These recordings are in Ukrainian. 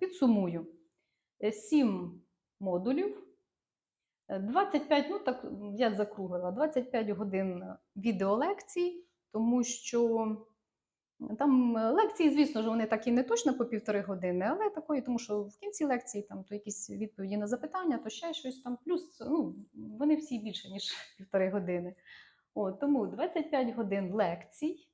підсумую. Е, Сім модулів. Е, 25, ну так я закруглила, 25 годин відеолекцій, тому що там е, лекції, звісно ж, вони так і не точно по півтори години, але такої, тому що в кінці лекції там то якісь відповіді на запитання, то ще щось там. Плюс ну, вони всі більше, ніж півтори години. От, тому 25 годин лекцій.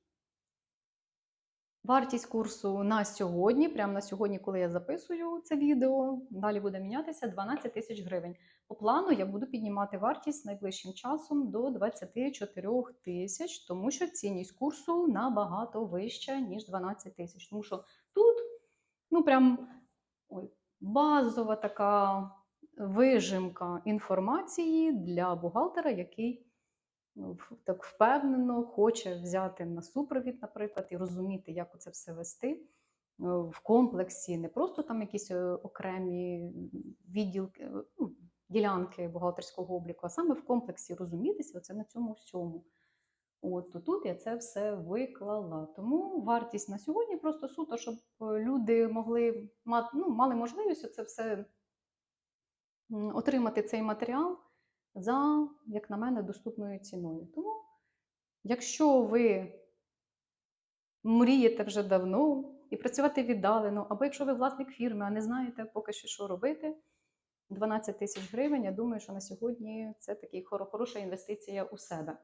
Вартість курсу на сьогодні, прямо на сьогодні, коли я записую це відео, далі буде мінятися 12 тисяч гривень. По плану я буду піднімати вартість найближчим часом до 24 тисяч, тому що цінність курсу набагато вища, ніж 12 тисяч. Тому що тут, ну прям ой, базова така вижимка інформації для бухгалтера, який так впевнено хоче взяти на супровід, наприклад, і розуміти, як це все вести е, в комплексі, не просто там якісь е, окремі відділки, е, ну, ділянки бухгалтерського обліку, а саме в комплексі розумітися оце на цьому всьому. От то тут я це все виклала. Тому вартість на сьогодні просто суто, щоб люди могли мати, ну, мали можливість це все отримати цей матеріал за, як на мене, доступною ціною. Тому, якщо ви мрієте вже давно і працювати віддалено, або якщо ви власник фірми, а не знаєте поки що, що робити, 12 тисяч гривень, я думаю, що на сьогодні це така хороша інвестиція у себе.